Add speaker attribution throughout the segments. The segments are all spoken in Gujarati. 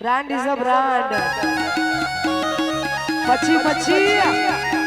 Speaker 1: Brand is a brand. પછી પછી.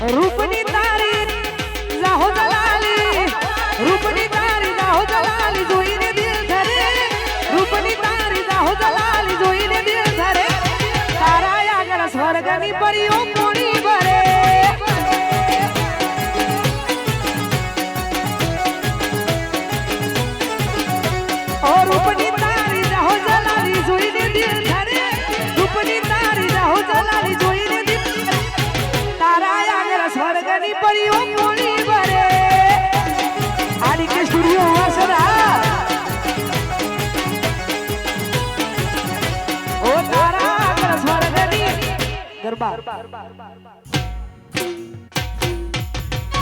Speaker 1: રૂપની તારી જાહો જલાલી, રૂપની તારી જાહો જલાલી, જોઈને દિલ ધરે. રૂપની તારી જાહો જલાલી, જોઈને દિલ ધરે. તારા આગળ સ્વર્ગની પરીઓ કોણી ગરબા